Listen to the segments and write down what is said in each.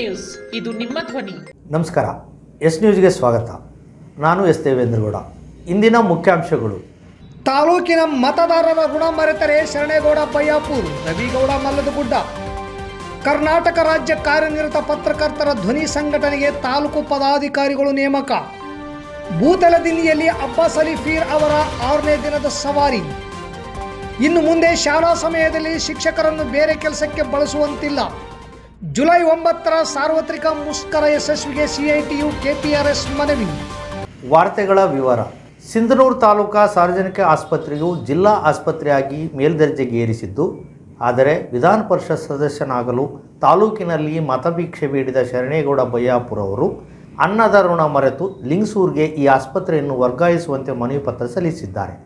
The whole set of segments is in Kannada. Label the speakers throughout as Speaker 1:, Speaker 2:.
Speaker 1: ನ್ಯೂಸ್. ಇದು ನಿಮ್ಮ ಧ್ವನಿ.
Speaker 2: ನಮಸ್ಕಾರ. ಎಸ್ ನ್ಯೂಸ್ಗೆ ಸ್ವಾಗತ. ನಾನು ಎಸ್ ದೇವೇಂದ್ರಗೌಡ. ಇಂದಿನ ಮುಖ್ಯಾಂಶಗಳು.
Speaker 3: ತಾಲೂಕಿನ ಮತದಾರರ ಋಣ ಮರೆತರೆ ಶರಣೇಗೌಡ ಬಯ್ಯಾಪುರ್ ರವಿಗೌಡ ಮಲ್ಲದಗುಡ್ಡ. ಕರ್ನಾಟಕ ರಾಜ್ಯ ಕಾರ್ಯನಿರತ ಪತ್ರಕರ್ತರ ಧ್ವನಿ ಸಂಘಟನೆಗೆ ತಾಲೂಕು ಪದಾಧಿಕಾರಿಗಳು ನೇಮಕ. ಭೂತಲದಿಲ್ಲಿಯಲ್ಲಿ ಅಬ್ಬಾಸ್ ಅಲಿ ಫೀರ್ ಅವರ ಆರನೇ ದಿನದ ಸವಾರಿ. ಇನ್ನು ಮುಂದೆ ಶಾಲಾ ಸಮಯದಲ್ಲಿ ಶಿಕ್ಷಕರನ್ನು ಬೇರೆ ಕೆಲಸಕ್ಕೆ ಬಳಸುವಂತಿಲ್ಲ. ಜುಲೈ ಒಂಬತ್ತರ ಸಾರ್ವತ್ರಿಕ ಮುಷ್ಕರ ಯಶಸ್ವಿಗೆ ಸಿಐಟಿಯು ಕೆಪಿಆರ್ಎಸ್ ಮನವಿ.
Speaker 2: ವಾರ್ತೆಗಳ ವಿವರ. ಸಿಂಧನೂರು ತಾಲೂಕಾ ಸಾರ್ವಜನಿಕ ಆಸ್ಪತ್ರೆಯು ಜಿಲ್ಲಾ ಆಸ್ಪತ್ರೆಯಾಗಿ ಮೇಲ್ದರ್ಜೆಗೇರಿಸಿದ್ದು ಆದರೆ ವಿಧಾನ ಪರಿಷತ್ ಸದಸ್ಯನಾಗಲು ತಾಲೂಕಿನಲ್ಲಿ ಮತಭಿಕ್ಷೆ ಬೇಡಿದ ಶರಣೇಗೌಡ ಬಯ್ಯಾಪುರ ಅವರು ಅನ್ನದ ಋಣ ಮರೆತು ಲಿಂಗ್ಸೂರ್ಗೆ ಈ ಆಸ್ಪತ್ರೆಯನ್ನು ವರ್ಗಾಯಿಸುವಂತೆ ಮನವಿ ಪತ್ರ ಸಲ್ಲಿಸಿದ್ದಾರೆ.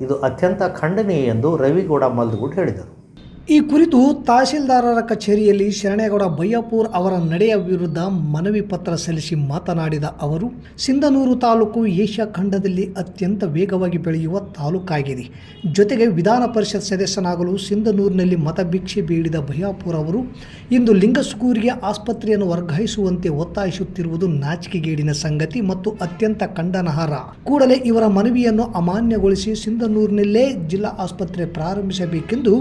Speaker 2: ಇದು ಅತ್ಯಂತ ಖಂಡನೀಯ ಎಂದು ರವಿಗೌಡ ಮಲ್ದಗುಡ್ ಹೇಳಿದರು.
Speaker 3: ಈ ಕುರಿತು ತಹಶೀಲ್ದಾರರ ಕಚೇರಿಯಲ್ಲಿ ಶರಣೇಗೌಡ ಬಯ್ಯಾಪುರ್ ಅವರ ನಡೆಯ ವಿರುದ್ಧ ಮನವಿ ಪತ್ರ ಸಲ್ಲಿಸಿ ಮಾತನಾಡಿದ ಅವರು, ಸಿಂಧನೂರು ತಾಲೂಕು ಏಷ್ಯಾ ಖಂಡದಲ್ಲಿ ಅತ್ಯಂತ ವೇಗವಾಗಿ ಬೆಳೆಯುವ ತಾಲೂಕಾಗಿದೆ. ಜೊತೆಗೆ ವಿಧಾನ ಪರಿಷತ್ ಸದಸ್ಯನಾಗಲು ಸಿಂಧನೂರಿನಲ್ಲಿ ಮತಭಿಕ್ಷೆ ಬೇಡಿದ ಬಯ್ಯಾಪುರ್ ಅವರು, ಇಂದು ಲಿಂಗಸ್ಕೂರಿಗೆ ಆಸ್ಪತ್ರೆಯನ್ನು ವರ್ಗಾಯಿಸುವಂತೆ ಒತ್ತಾಯಿಸುತ್ತಿರುವುದು ನಾಚಿಕೆಗೇಡಿನ ಸಂಗತಿ ಮತ್ತು ಅತ್ಯಂತ ಖಂಡನಹಾರ ಕೂಡಲೇ ಇವರ ಮನವಿಯನ್ನು ಅಮಾನ್ಯಗೊಳಿಸಿ ಸಿಂಧನೂರಿನಲ್ಲೇ ಜಿಲ್ಲಾ ಆಸ್ಪತ್ರೆ ಪ್ರಾರಂಭಿಸಬೇಕೆಂದು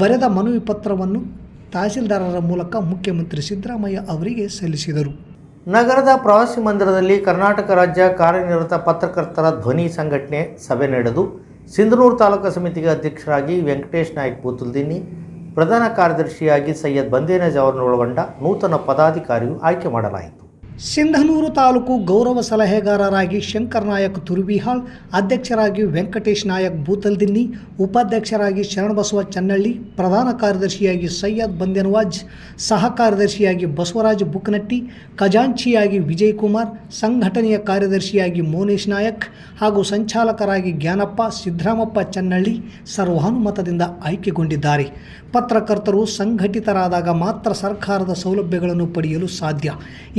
Speaker 3: ಬರೆದ ಮನವಿ ಪತ್ರವನ್ನು ತಹಸೀಲ್ದಾರರ ಮೂಲಕ ಮುಖ್ಯಮಂತ್ರಿ ಸಿದ್ದರಾಮಯ್ಯ ಅವರಿಗೆ ಸಲ್ಲಿಸಿದರು.
Speaker 2: ನಗರದ ಪ್ರವಾಸಿ ಮಂದಿರದಲ್ಲಿ ಕರ್ನಾಟಕ ರಾಜ್ಯ ಕಾರ್ಯನಿರತ ಪತ್ರಕರ್ತರ ಧ್ವನಿ ಸಂಘಟನೆ ಸಭೆ ನಡೆದು ಸಿಂಧನೂರು ತಾಲೂಕು ಸಮಿತಿಗೆ ಅಧ್ಯಕ್ಷರಾಗಿ ವೆಂಕಟೇಶ್ ನಾಯ್ಕ್ ಬೂತುಲ್ದಿನ್ನಿ ಪ್ರಧಾನ ಕಾರ್ಯದರ್ಶಿಯಾಗಿ ಸೈಯದ್ ಬಂದೇನಜ್ ಅವರನ್ನು ಒಳಗೊಂಡ ನೂತನ ಪದಾಧಿಕಾರಿಯು ಆಯ್ಕೆ ಮಾಡಲಾಯಿತು.
Speaker 3: ಸಿಂಧನೂರು ತಾಲೂಕು ಗೌರವ ಸಲಹೆಗಾರರಾಗಿ ಶಂಕರ್ ನಾಯಕ್ ತುರುಬಿಹಾಳ್ ಅಧ್ಯಕ್ಷರಾಗಿ ವೆಂಕಟೇಶ್ ನಾಯಕ್ ಬೂತಲ್ದಿನ್ನಿ ಉಪಾಧ್ಯಕ್ಷರಾಗಿ ಶರಣಬಸವ ಚನ್ನಳ್ಳಿ, ಪ್ರಧಾನ ಕಾರ್ಯದರ್ಶಿಯಾಗಿ ಸೈಯದ್ ಬಂದೆನವಾಜ್, ಸಹ ಕಾರ್ಯದರ್ಶಿಯಾಗಿ ಬಸವರಾಜ್ ಬುಕ್ನಟ್ಟಿ, ಖಜಾಂಚಿಯಾಗಿ ವಿಜಯ್ ಕುಮಾರ್ ಸಂಘಟನೆಯ ಕಾರ್ಯದರ್ಶಿಯಾಗಿ ಮೋನೇಶ್ ನಾಯಕ್ ಹಾಗೂ ಸಂಚಾಲಕರಾಗಿ ಜ್ಞಾನಪ್ಪ, ಸಿದ್ದರಾಮಪ್ಪ ಚನ್ನಳ್ಳಿ ಸರ್ವಾನುಮತದಿಂದ ಆಯ್ಕೆಗೊಂಡಿದ್ದಾರೆ. ಪತ್ರಕರ್ತರು ಸಂಘಟಿತರಾದಾಗ ಮಾತ್ರ ಸರ್ಕಾರದ ಸೌಲಭ್ಯಗಳನ್ನು ಪಡೆಯಲು ಸಾಧ್ಯ.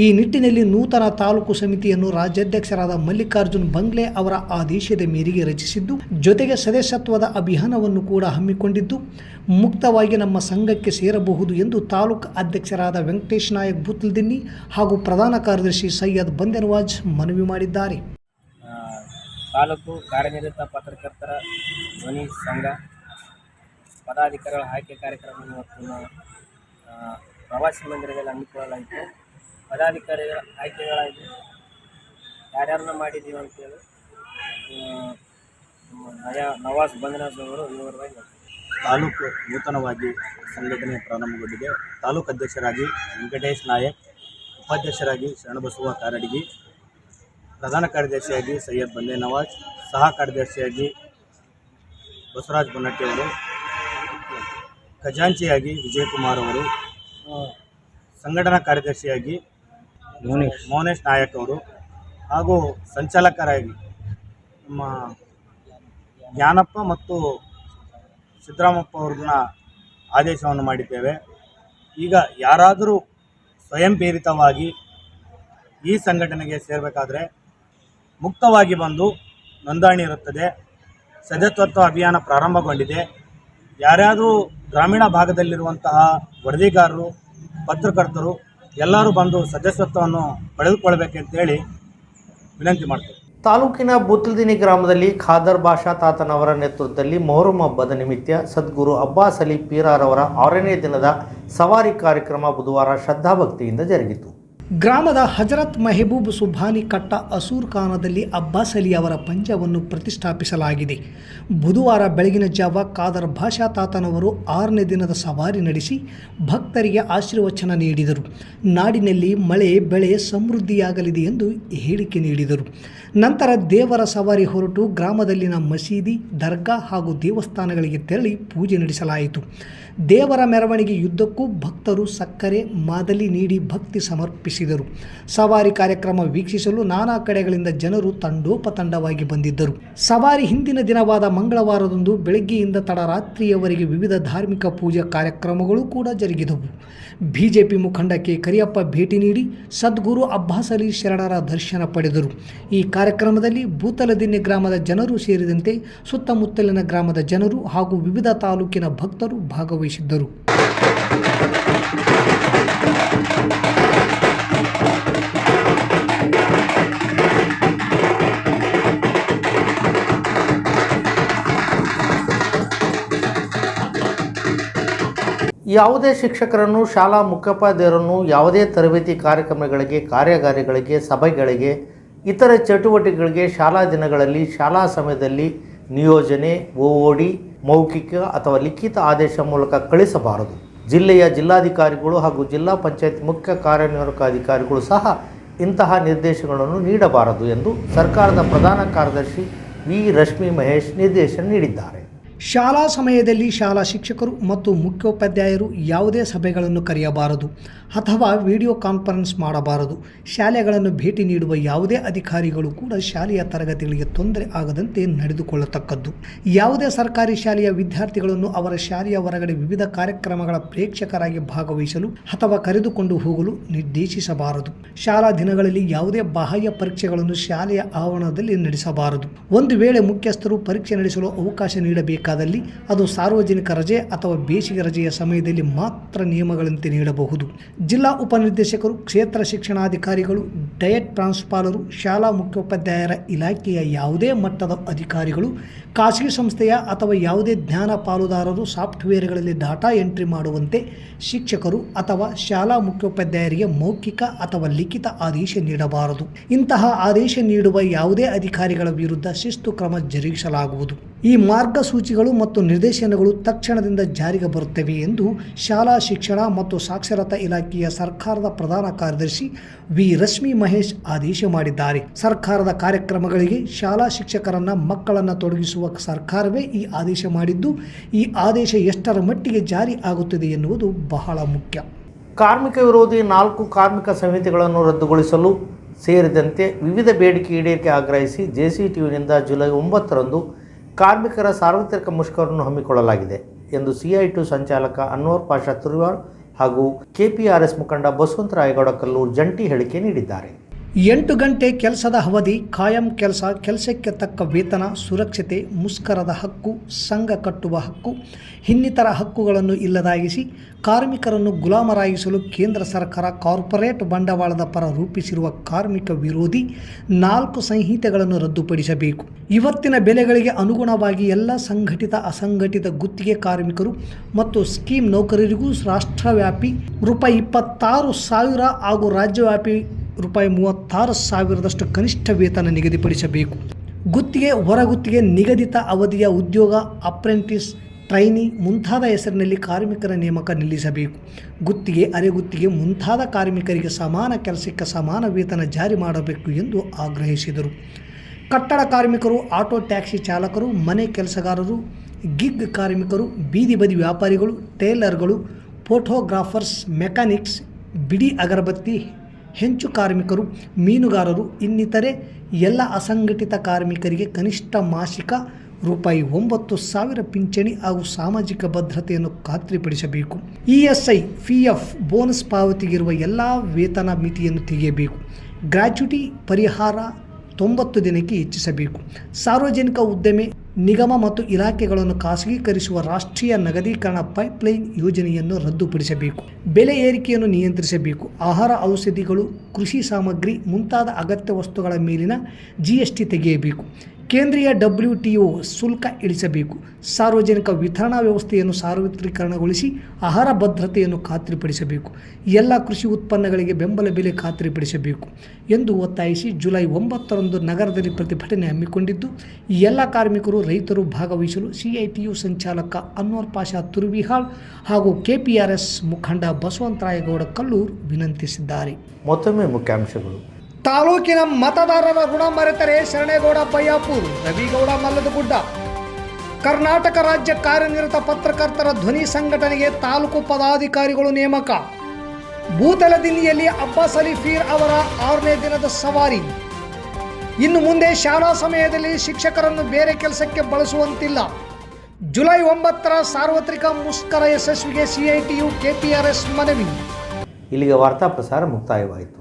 Speaker 3: ಈ ನಿಟ್ಟಿನಲ್ಲಿ ನೂತನ ತಾಲೂಕು ಸಮಿತಿಯನ್ನು ರಾಜ್ಯಾಧ್ಯಕ್ಷರಾದ ಮಲ್ಲಿಕಾರ್ಜುನ್ ಬಂಗ್ಲೆ ಅವರ ಆದೇಶದ ಮೇರೆಗೆ ರಚಿಸಿದ್ದು, ಜೊತೆಗೆ ಸದಸ್ಯತ್ವದ ಅಭಿಯಾನವನ್ನು ಕೂಡ ಹಮ್ಮಿಕೊಂಡಿದ್ದು, ಮುಕ್ತವಾಗಿ ನಮ್ಮ ಸಂಘಕ್ಕೆ ಸೇರಬಹುದು ಎಂದು ತಾಲೂಕು ಅಧ್ಯಕ್ಷರಾದ ವೆಂಕಟೇಶ್ ನಾಯಕ್ ಬುತ್ಲ್ದಿನ್ನಿ ಹಾಗೂ ಪ್ರಧಾನ ಕಾರ್ಯದರ್ಶಿ ಸೈಯದ್ ಬಂದೆನವಾಜ್ ಮನವಿ ಮಾಡಿದ್ದಾರೆ.
Speaker 4: ತಾಲೂಕು ಕಾರ್ಯನಿರತ ಪತ್ರಕರ್ತರ ಧ್ವನಿ ಸಂಘ ಪದಾಧಿಕಾರಿಗಳ ಆಯ್ಕೆ ಕಾರ್ಯಕ್ರಮವನ್ನು ಇವತ್ತು ಪ್ರವಾಸಿ ಮಂದಿರದಲ್ಲಿ ಹಮ್ಮಿಕೊಳ್ಳಲಾಯಿತು ಪದಾಧಿಕಾರಿಗಳ ಆಯ್ಕೆಗಳಾಗಿ ಯಾರ್ಯಾರನ್ನ ಮಾಡಿದ್ದೀವಿ ಅಂತೇಳಿ ನಯ, ನವಾಜ್ ಅವರು ವಿವರವಾಗಿ.
Speaker 5: ತಾಲೂಕು ನೂತನವಾಗಿ ಸಂಘಟನೆ ಪ್ರಾರಂಭಗೊಂಡಿದೆ ತಾಲೂಕು ಅಧ್ಯಕ್ಷರಾಗಿ ವೆಂಕಟೇಶ್ ನಾಯಕ್, ಉಪಾಧ್ಯಕ್ಷರಾಗಿ ಶರಣಬಸವ ಕಾರಡಿಗಿ, ಪ್ರಧಾನ ಕಾರ್ಯದರ್ಶಿಯಾಗಿ ಸೈಯದ್ ಬಂದೇ ನವಾಜ್, ಸಹ ಕಾರ್ಯದರ್ಶಿಯಾಗಿ ಬಸವರಾಜ್ ಬನ್ನಟ್ಟಿ ಅವರು ಖಜಾಂಚಿಯಾಗಿ ವಿಜಯಕುಮಾರ್ ಅವರು ಆ, ಸಂಘಟನಾ ಕಾರ್ಯದರ್ಶಿಯಾಗಿ ಮೋನೇಶ್. ಮೋನೇಶ್ ನಾಯಕ್ ಅವರು ಹಾಗೂ ಸಂಚಾಲಕರಾಗಿ ನಮ್ಮ ಜ್ಞಾನಪ್ಪ ಮತ್ತು ಸಿದ್ದರಾಮಪ್ಪ ಅವ್ರನ್ನ ಆದೇಶವನ್ನು ಮಾಡಿದ್ದೇವೆ. ಈಗ ಯಾರಾದರೂ ಸ್ವಯಂ ಪ್ರೇರಿತವಾಗಿ ಈ ಸಂಘಟನೆಗೆ ಸೇರಬೇಕಾದ್ರೆ ಮುಕ್ತವಾಗಿ ಬಂದು ನೋಂದಣಿ ಇರುತ್ತದೆ. ಸದಸ್ಯತ್ವ ಅಭಿಯಾನ ಪ್ರಾರಂಭಗೊಂಡಿದೆ. ಯಾರ್ಯಾದರೂ ಗ್ರಾಮೀಣ ಭಾಗದಲ್ಲಿರುವಂತಹ ವರದಿಗಾರರು, ಪತ್ರಕರ್ತರು ಎಲ್ಲರೂ ಬಂದು ಸದಸ್ಯತ್ವವನ್ನು ಪಡೆದುಕೊಳ್ಬೇಕಂತೇಳಿ ವಿನಂತಿ ಮಾಡ್ತೇವೆ.
Speaker 2: ತಾಲೂಕಿನ ಬೂತ್ಲದಿನಿ ಗ್ರಾಮದಲ್ಲಿ ಖಾದರ್ ಬಾಷಾ ತಾತನವರ ನೇತೃತ್ವದಲ್ಲಿ ಮೊಹರಂ ಹಬ್ಬದ ನಿಮಿತ್ತ ಸದ್ಗುರು ಅಬ್ಬಾಸ್ ಅಲಿ ಪೀರಾರವರ ಆರನೇ ದಿನದ ಸವಾರಿ ಕಾರ್ಯಕ್ರಮ ಬುಧವಾರ ಶ್ರದ್ಧಾಭಕ್ತಿಯಿಂದ ಜರುಗಿತು.
Speaker 3: ಗ್ರಾಮದ ಹಜರತ್ ಮೆಹಬೂಬ್ ಸುಭಾನಿ ಕಟ್ಟ ಅಸೂರ್ ಖಾನದಲ್ಲಿ ಅಬ್ಬಾಸ್ ಅಲಿ ಅವರ ಪಂಜವನ್ನು ಪ್ರತಿಷ್ಠಾಪಿಸಲಾಗಿದೆ. ಬುಧವಾರ ಬೆಳಗಿನ ಜಾವ ಖಾದರ್ ಭಾಷಾ ತಾತನವರು ಆರನೇ ದಿನದ ಸವಾರಿ ನಡೆಸಿ ಭಕ್ತರಿಗೆ ಆಶೀರ್ವಚನ ನೀಡಿದರು. ನಾಡಿನಲ್ಲಿ ಮಳೆ, ಬೆಳೆ ಸಮೃದ್ಧಿಯಾಗಲಿದೆ ಎಂದು ಹೇಳಿಕೆ ನೀಡಿದರು. ನಂತರ ದೇವರ ಸವಾರಿ ಹೊರಟು ಗ್ರಾಮದಲ್ಲಿನ ಮಸೀದಿ, ದರ್ಗಾ ಹಾಗೂ ದೇವಸ್ಥಾನಗಳಿಗೆ ತೆರಳಿ ಪೂಜೆ ನಡೆಸಲಾಯಿತು. ದೇವರ ಮೆರವಣಿಗೆ ಯುದ್ಧಕ್ಕೂ ಭಕ್ತರು ಸಕ್ಕರೆ, ಮಾದಲಿ ನೀಡಿ ಭಕ್ತಿ ಸಮರ್ಪಿಸಿದರು. ಸವಾರಿ ಕಾರ್ಯಕ್ರಮ ವೀಕ್ಷಿಸಲು ನಾನಾ ಕಡೆಗಳಿಂದ ಜನರು ತಂಡೋಪತಂಡವಾಗಿ ಬಂದಿದ್ದರು. ಸವಾರಿ ಹಿಂದಿನ ದಿನವಾದ ಮಂಗಳವಾರದಂದು ಬೆಳಗ್ಗೆಯಿಂದ ತಡರಾತ್ರಿಯವರೆಗೆ ವಿವಿಧ ಧಾರ್ಮಿಕ ಪೂಜಾ ಕಾರ್ಯಕ್ರಮಗಳು ಕೂಡ ಜರುಗಿದವು. ಬಿಜೆಪಿ ಮುಖಂಡ ಕೆ. ಕರಿಯಪ್ಪ ಭೇಟಿ ನೀಡಿ ಸದ್ಗುರು ಅಬ್ಬಾಸ್ ಅಲಿ ಶರಣರ ದರ್ಶನ ಪಡೆದರು. ಈ ಕಾರ್ಯಕ್ರಮದಲ್ಲಿ ಭೂತಲದಿನ್ನೆ ಗ್ರಾಮದ ಜನರು ಸೇರಿದಂತೆ ಸುತ್ತಮುತ್ತಲಿನ ಗ್ರಾಮದ ಜನರು ಹಾಗೂ ವಿವಿಧ ತಾಲೂಕಿನ ಭಕ್ತರು ಭಾಗವಹಿಸಿದ್ದರು
Speaker 2: ಯಾವುದೇ ಶಿಕ್ಷಕರನ್ನು, ಶಾಲಾ ಮುಖ್ಯೋಪಾಧ್ಯಾಯರನ್ನು ಯಾವುದೇ ತರಬೇತಿ ಕಾರ್ಯಕ್ರಮಗಳಿಗೆ, ಕಾರ್ಯಾಗಾರಗಳಿಗೆ, ಸಭೆಗಳಿಗೆ, ಇತರ ಚಟುವಟಿಕೆಗಳಿಗೆ ಶಾಲಾ ದಿನಗಳಲ್ಲಿ, ಶಾಲಾ ಸಮಯದಲ್ಲಿ ನಿಯೋಜನೆ ಓಡಿ ಮೌಖಿಕ ಅಥವಾ ಲಿಖಿತ ಆದೇಶ ಮೂಲಕ ಕಳಿಸಬಾರದು. ಜಿಲ್ಲೆಯ ಜಿಲ್ಲಾಧಿಕಾರಿಗಳು ಹಾಗೂ ಜಿಲ್ಲಾ ಪಂಚಾಯತ್ ಮುಖ್ಯ ಕಾರ್ಯನಿರ್ವಾಹಕ ಅಧಿಕಾರಿಗಳು ಸಹ ಇಂತಹ ನಿರ್ದೇಶನಗಳನ್ನು ನೀಡಬಾರದು ಎಂದು ಸರ್ಕಾರದ ಪ್ರಧಾನ ಕಾರ್ಯದರ್ಶಿ ವಿ ರಶ್ಮಿ ಮಹೇಶ್ ನಿರ್ದೇಶನ ನೀಡಿದ್ದಾರೆ.
Speaker 3: ಶಾಲಾ ಸಮಯದಲ್ಲಿ ಶಾಲಾ ಶಿಕ್ಷಕರು ಮತ್ತು ಮುಖ್ಯೋಪಾಧ್ಯಾಯರು ಯಾವುದೇ ಸಭೆಗಳನ್ನು ಕರೆಯಬಾರದು ಅಥವಾ ವಿಡಿಯೋ ಕಾನ್ಫರೆನ್ಸ್ ಮಾಡಬಾರದು. ಶಾಲೆಗಳನ್ನು ಭೇಟಿ ನೀಡುವ ಯಾವುದೇ ಅಧಿಕಾರಿಗಳು ಕೂಡ ಶಾಲೆಯ ತರಗತಿಗಳಿಗೆ ತೊಂದರೆ ಆಗದಂತೆ ನಡೆದುಕೊಳ್ಳತಕ್ಕದ್ದು. ಯಾವುದೇ ಸರ್ಕಾರಿ ಶಾಲೆಯ ವಿದ್ಯಾರ್ಥಿಗಳನ್ನು ಅವರ ಶಾಲೆಯ ಹೊರಗಡೆ ವಿವಿಧ ಕಾರ್ಯಕ್ರಮಗಳ ಪ್ರೇಕ್ಷಕರಾಗಿ ಭಾಗವಹಿಸಲು ಅಥವಾ ಕರೆದುಕೊಂಡು ಹೋಗಲು ನಿರ್ದೇಶಿಸಬಾರದು. ಶಾಲಾ ದಿನಗಳಲ್ಲಿ ಯಾವುದೇ ಬಾಹ್ಯ ಪರೀಕ್ಷೆಗಳನ್ನು ಶಾಲೆಯ ಆವರಣದಲ್ಲಿ ನಡೆಸಬಾರದು. ಒಂದು ವೇಳೆ ಮುಖ್ಯಸ್ಥರು ಪರೀಕ್ಷೆ ನಡೆಸಲು ಅವಕಾಶ ನೀಡಬೇಕಾದಲ್ಲಿ ಅದು ಸಾರ್ವಜನಿಕ ರಜೆ ಅಥವಾ ಬೇಸಿಗೆ ರಜೆಯ ಸಮಯದಲ್ಲಿ ಮಾತ್ರ ನಿಯಮಗಳಂತೆ ನೀಡಬಹುದು. ಜಿಲ್ಲಾ ಉಪನಿರ್ದೇಶಕರು, ಕ್ಷೇತ್ರ ಶಿಕ್ಷಣಾಧಿಕಾರಿಗಳು, ಡಯಟ್ ಪ್ರಾಂಶುಪಾಲರು, ಶಾಲಾ ಮುಖ್ಯೋಪಾಧ್ಯಾಯರ ಇಲಾಖೆಯ ಯಾವುದೇ ಮಟ್ಟದ ಅಧಿಕಾರಿಗಳು, ಖಾಸಗಿ ಸಂಸ್ಥೆಯ ಅಥವಾ ಯಾವುದೇ ಜ್ಞಾನ ಪಾಲುದಾರರು ಸಾಫ್ಟ್ವೇರ್ಗಳಲ್ಲಿ ಡಾಟಾ ಎಂಟ್ರಿ ಮಾಡುವಂತೆ ಶಿಕ್ಷಕರು ಅಥವಾ ಶಾಲಾ ಮುಖ್ಯೋಪಾಧ್ಯಾಯರಿಗೆ ಮೌಖಿಕ ಅಥವಾ ಲಿಖಿತ ಆದೇಶ ನೀಡಬಾರದು. ಇಂತಹ ಆದೇಶ ನೀಡುವ ಯಾವುದೇ ಅಧಿಕಾರಿಗಳ ವಿರುದ್ಧ ಶಿಸ್ತು ಕ್ರಮ ಜರುಗಿಸಲಾಗುವುದು. ಈ ಮಾರ್ಗಸೂಚಿಗಳು ಮತ್ತು ನಿರ್ದೇಶನಗಳು ತಕ್ಷಣದಿಂದ ಜಾರಿಗೆ ಬರುತ್ತವೆ ಎಂದು ಶಾಲಾ ಶಿಕ್ಷಣ ಮತ್ತು ಸಾಕ್ಷರತಾ ಇಲಾಖೆಯ ಸರ್ಕಾರದ ಪ್ರಧಾನ ಕಾರ್ಯದರ್ಶಿ ವಿ. ರಶ್ಮಿ ಮಹೇಶ್ ಆದೇಶ ಮಾಡಿದ್ದಾರೆ. ಸರ್ಕಾರದ ಕಾರ್ಯಕ್ರಮಗಳಿಗೆ ಶಾಲಾ ಶಿಕ್ಷಕರನ್ನ ಮಕ್ಕಳನ್ನು ತೊಡಗಿಸುವ ಸರ್ಕಾರವೇ ಈ ಆದೇಶ ಮಾಡಿದ್ದು, ಈ ಆದೇಶ ಎಷ್ಟರ ಮಟ್ಟಿಗೆ ಜಾರಿ ಆಗುತ್ತಿದೆ ಎನ್ನುವುದು ಬಹಳ ಮುಖ್ಯ.
Speaker 2: ಕಾರ್ಮಿಕ ವಿರೋಧಿ ನಾಲ್ಕು ಕಾರ್ಮಿಕ ಸಮಿತಿಗಳನ್ನು ರದ್ದುಗೊಳಿಸಲು ಸೇರಿದಂತೆ ವಿವಿಧ ಬೇಡಿಕೆ ಈಡೇರಿಕೆ ಆಗ್ರಹಿಸಿ ಜೆಸಿಟಿಯುನಿಂದ ಜುಲೈ ಒಂಬತ್ತರಂದು ಕಾರ್ಮಿಕರ ಸಾರ್ವತ್ರಿಕ ಮುಷ್ಕರವನ್ನು ಹಮ್ಮಿಕೊಳ್ಳಲಾಗಿದೆ ಎಂದು ಸಿಐ ಟು ಸಂಚಾಲಕ ಅನ್ವರ್ ಪಾಷಾ ತುರ್ವಾರ್ ಹಾಗೂ ಕೆಪಿಆರ್ಎಸ್ ಮುಖಂಡ ಬಸವಂತರಾಯಗೌಡ ಕಲ್ಲೂರು ಜಂಟಿ ಹೇಳಿಕೆ ನೀಡಿದ್ದಾರೆ.
Speaker 3: ಎಂಟು ಗಂಟೆ ಕೆಲಸದ ಅವಧಿ ಕಾಯಂ ಕೆಲಸ, ಕೆಲಸಕ್ಕೆ ತಕ್ಕ ವೇತನ, ಸುರಕ್ಷತೆ, ಮುಷ್ಕರದ ಹಕ್ಕು, ಸಂಘ ಕಟ್ಟುವ ಹಕ್ಕು, ಇನ್ನಿತರ ಹಕ್ಕುಗಳನ್ನು ಇಲ್ಲದಾಗಿಸಿ ಕಾರ್ಮಿಕರನ್ನು ಗುಲಾಮರಾಗಿಸಲು ಕೇಂದ್ರ ಸರ್ಕಾರ ಕಾರ್ಪೊರೇಟ್ ಬಂಡವಾಳದ ಪರ ರೂಪಿಸಿರುವ ಕಾರ್ಮಿಕ ವಿರೋಧಿ ನಾಲ್ಕು ಸಂಹಿತೆಗಳನ್ನು ರದ್ದುಪಡಿಸಬೇಕು. ಇವತ್ತಿನ ಬೆಲೆಗಳಿಗೆ ಅನುಗುಣವಾಗಿ ಎಲ್ಲ ಸಂಘಟಿತ, ಅಸಂಘಟಿತ ಗುತ್ತಿಗೆ ಕಾರ್ಮಿಕರು ಮತ್ತು ಸ್ಕೀಮ್ ನೌಕರರಿಗೂ ರಾಷ್ಟ್ರವ್ಯಾಪಿ ರೂಪಾಯಿ ಇಪ್ಪತ್ತಾರು ಸಾವಿರ ಹಾಗೂ ರಾಜ್ಯವ್ಯಾಪಿ ರೂಪಾಯಿ ಮೂವತ್ತಾರು ಸಾವಿರದಷ್ಟು ಕನಿಷ್ಠ ವೇತನ ನಿಗದಿಪಡಿಸಬೇಕು. ಗುತ್ತಿಗೆ, ಹೊರಗುತ್ತಿಗೆ ನಿಗದಿತ ಅವಧಿಯ ಉದ್ಯೋಗ, ಅಪ್ರೆಂಟಿಸ್, ಟ್ರೈನಿ ಮುಂತಾದ ಹೆಸರಿನಲ್ಲಿ ಕಾರ್ಮಿಕರ ನೇಮಕ ನಿಲ್ಲಿಸಬೇಕು. ಗುತ್ತಿಗೆ, ಅರೆಗುತ್ತಿಗೆ ಮುಂತಾದ ಕಾರ್ಮಿಕರಿಗೆ ಸಮಾನ ಕೆಲಸಕ್ಕೆ ಸಮಾನ ವೇತನ ಜಾರಿ ಮಾಡಬೇಕು ಎಂದು ಆಗ್ರಹಿಸಿದರು. ಕಟ್ಟಡ ಕಾರ್ಮಿಕರು, ಆಟೋ ಟ್ಯಾಕ್ಸಿ ಚಾಲಕರು, ಮನೆ ಕೆಲಸಗಾರರು, ಗಿಗ್ ಕಾರ್ಮಿಕರು, ಬೀದಿ ಬದಿ ವ್ಯಾಪಾರಿಗಳು, ಟೇಲರ್ಗಳು, ಫೋಟೋಗ್ರಾಫರ್ಸ್, ಮೆಕ್ಯಾನಿಕ್ಸ್, ಬಿಡಿ ಅಗರಬತ್ತಿ ಹೆಂಚು ಕಾರ್ಮಿಕರು, ಮೀನುಗಾರರು, ಇನ್ನಿತರೆ ಎಲ್ಲ ಅಸಂಘಟಿತ ಕಾರ್ಮಿಕರಿಗೆ ಕನಿಷ್ಠ ಮಾಸಿಕ ರೂಪಾಯಿ ಒಂಬತ್ತು ಸಾವಿರ ಪಿಂಚಣಿ ಹಾಗೂ ಸಾಮಾಜಿಕ ಭದ್ರತೆಯನ್ನು ಖಾತ್ರಿಪಡಿಸಬೇಕು. E S I, P F, bonus ಪಾವತಿಗಿರುವ ಎಲ್ಲ ವೇತನ ಮಿತಿಯನ್ನು ತೆಗೆಯಬೇಕು. ಗ್ರ್ಯಾಚ್ಯುಟಿ ಪರಿಹಾರ ತೊಂಬತ್ತು ದಿನಕ್ಕೆ ಹೆಚ್ಚಿಸಬೇಕು. ಸಾರ್ವಜನಿಕ ಉದ್ಯಮಿ, ನಿಗಮ ಮತ್ತು ಇಲಾಖೆಗಳನ್ನು ಖಾಸಗೀಕರಿಸುವ ರಾಷ್ಟ್ರೀಯ ನಗದೀಕರಣ ಪೈಪ್ಲೈನ್ ಯೋಜನೆಯನ್ನು ರದ್ದುಪಡಿಸಬೇಕು. ಬೆಲೆ ಏರಿಕೆಯನ್ನು ನಿಯಂತ್ರಿಸಬೇಕು. ಆಹಾರ ಔಷಧಿಗಳು, ಕೃಷಿ ಸಾಮಗ್ರಿ ಮುಂತಾದ ಅಗತ್ಯ ವಸ್ತುಗಳ ಮೇಲಿನ ಜಿ ಎಸ್ ಟಿ ತೆಗೆಯಬೇಕು. ಕೇಂದ್ರೀಯ ಡಬ್ಲ್ಯೂ ಟಿ ಒ ಶುಲ್ಕ ಇಳಿಸಬೇಕು. ಸಾರ್ವಜನಿಕ ವಿತರಣಾ ವ್ಯವಸ್ಥೆಯನ್ನು ಸಾರ್ವತ್ರೀಕರಣಗೊಳಿಸಿ ಆಹಾರ ಭದ್ರತೆಯನ್ನು ಖಾತ್ರಿಪಡಿಸಬೇಕು. ಎಲ್ಲ ಕೃಷಿ ಉತ್ಪನ್ನಗಳಿಗೆ ಬೆಂಬಲ ಬೆಲೆ ಖಾತ್ರಿಪಡಿಸಬೇಕು ಎಂದು ಒತ್ತಾಯಿಸಿ ಜುಲೈ ಒಂಬತ್ತರಂದು ನಗರದಲ್ಲಿ ಪ್ರತಿಭಟನೆ ಹಮ್ಮಿಕೊಂಡಿದ್ದು ಎಲ್ಲ ಕಾರ್ಮಿಕರು ರೈತರು ಭಾಗವಹಿಸಲು ಸಿಐಟಿಯು ಸಂಚಾಲಕ ಅನ್ವರ್ ಪಾಷಾ ತುರ್ವಿಹಾಳ್ ಹಾಗೂ ಕೆಪಿಆರ್ಎಸ್ ಮುಖಂಡ ಬಸವಂತರಾಯಗೌಡ ಕಲ್ಲೂರ್ ವಿನಂತಿಸಿದ್ದಾರೆ.
Speaker 2: ಮತ್ತೊಮ್ಮೆ ಮುಖ್ಯಾಂಶಗಳು.
Speaker 3: ತಾಲೂಕಿನ ಮತದಾರರ ಋಣ ಮರೆತರೆ ಶರಣೇಗೌಡ ಬಯ್ಯಾಪುರ್ ರವಿಗೌಡ ಮಲ್ಲದಗುಡ್ಡ. ಕರ್ನಾಟಕ ರಾಜ್ಯ ಕಾರ್ಯನಿರತ ಪತ್ರಕರ್ತರ ಧ್ವನಿ ಸಂಘಟನೆಗೆ ತಾಲೂಕು ಪದಾಧಿಕಾರಿಗಳು ನೇಮಕ. ಭೂತಲದಿಲ್ಲಿಯಲ್ಲಿ ಅಬ್ಬಾಸ್ ಅಲಿ ಫೀರ್ ಅವರ ಆರನೇ ದಿನದ ಸವಾರಿ. ಇನ್ನು ಮುಂದೆ ಶಾಲಾ ಸಮಯದಲ್ಲಿ ಶಿಕ್ಷಕರನ್ನು ಬೇರೆ ಕೆಲಸಕ್ಕೆ ಬಳಸುವಂತಿಲ್ಲ. ಜುಲೈ ಒಂಬತ್ತರ ಸಾರ್ವತ್ರಿಕ ಮುಷ್ಕರ ಯಶಸ್ವಿಗೆ ಸಿಐಟಿಯು ಕೆಪಿಆರ್ಎಸ್ ಮನವಿ.
Speaker 2: ಇಲ್ಲಿಗೆ ವಾರ್ತಾ ಪ್ರಸಾರ ಮುಕ್ತಾಯವಾಯಿತು.